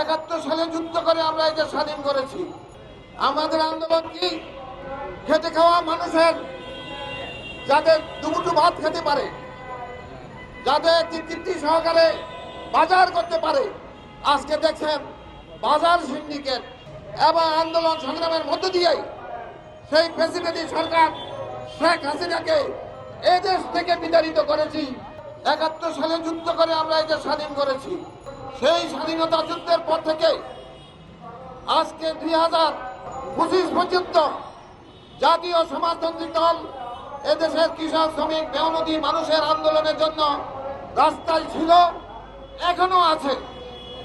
একাত্তর সালে যুদ্ধ করে আমরা এটা স্বাধীন করেছি। আমাদের আন্দোলন কি? খেটে খাওয়া মানুষের যাদের দুমুঠু ভাত খেতে পারে, যাদের তৃপ্তি সহকারে বাজার করতে পারে, আজকে দেখছেন বাজার সিন্ডিকেট এবং আন্দোলন সংগ্রামের মধ্য দিয়েই সেই প্রেসিডেন্ট সরকার শেখ হাসিনাকে এই দেশ থেকে বিতাড়িত করেছি। একাত্তর সালে যুদ্ধ করে আমরা এটা স্বাধীন করেছি। সেই স্বাধীনতা যুদ্ধের পর থেকে আজকে দুই হাজার পঁচিশ পর্যন্ত জাতীয় সমাজতান্ত্রিক দল এদেশের কৃষক, শ্রমিক মেহনতি মানুষের আন্দোলনের জন্য রাস্তায় ছিল, এখনও আছে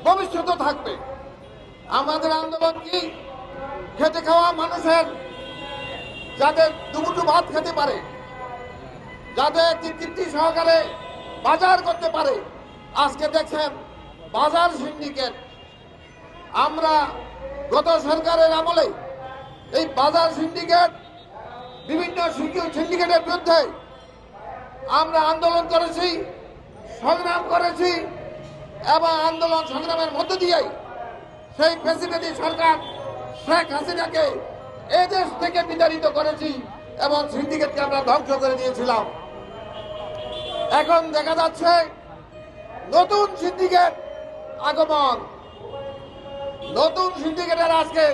ভবিষ্যতে থাকবে। আমাদের আন্দোলন কি? খেতে খাওয়া মানুষের, যাদের দুমুঠু ভাত খেতে পারে, যাদের তৃপ্তি সহকারে বাজার করতে পারে, আজকে দেখছেন বাজার সিন্ডিকেট। আমরা গত সরকারের আমলে এই বাজার সিন্ডিকেট, বিভিন্ন সিন্ডি- সিন্ডিকেটের বিরুদ্ধে আমরা আন্দোলন করেছি, সংগ্রাম করেছি এবং আন্দোলন সংগ্রামের মধ্য দিয়েই সেই প্রেসিডেন্ট সরকার শেখ হাসিনাকে এদেশ থেকে বিতাড়িত করেছি এবং সিন্ডিকেটকে আমরা ধ্বংস করে দিয়েছিলাম। এখন দেখা যাচ্ছে নতুন সিন্ডিকেট আগমন। নতুন সিন্ডিকেটের আজকে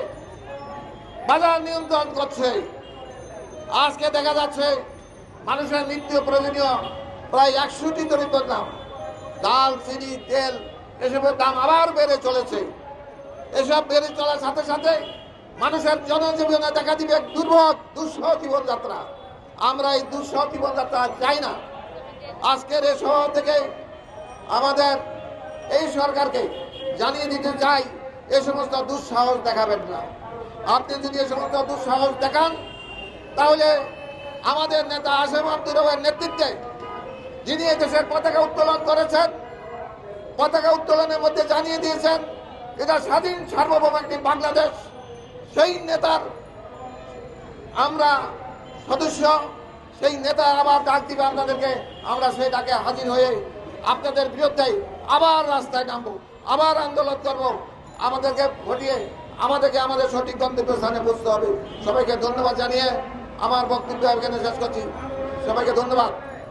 বাজার নিয়ন্ত্রণ করছে। আজকে দেখা যাচ্ছে মানুষের নিত্য প্রয়োজনীয় প্রায় একশোটি দ্রব্যের দাম ডাল, চিনি, তেল, এসবের দাম আবার বেড়ে চলেছে। এসব বেড়ে চলার সাথে সাথে মানুষের জনজীবনে দেখা দিবে এক দুর্ভোগ দুঃসহ জীবনযাত্রা। আমরা এই দুঃসহ জীবনযাত্রা চাই না। আজকের এ শহর থেকে আমাদের এই সরকারকে জানিয়ে দিতে চাই, এ সমস্ত দুঃসাহস দেখাবেন না। আপনি যদি এ সমস্ত দুঃসাহস দেখান, তাহলে আমাদের নেতা আসেম আব্দুর রবের নেতৃত্বে যিনি এই দেশের পতাকা উত্তোলন করেছেন, পতাকা উত্তোলনের মধ্যে জানিয়ে দিয়েছেন, এটা স্বাধীন সার্বভৌম একটি বাংলাদেশ। সেই নেতার আমরা সদস্য, সেই নেতা আবার ডাক দিবে আপনাদেরকে, আমরা সেই ডাকে হাজির হয়ে আপনাদের বিরুদ্ধে আবার রাস্তায় নামবো, আবার আন্দোলন করব। আমাদেরকে ঘটিয়ে আমাদেরকে আমাদের সঠিক গন্তব্য স্থানে বুঝতে হবে। সবাইকে ধন্যবাদ জানিয়ে আমার বক্তব্য এখানে শেষ করছি। সবাইকে ধন্যবাদ।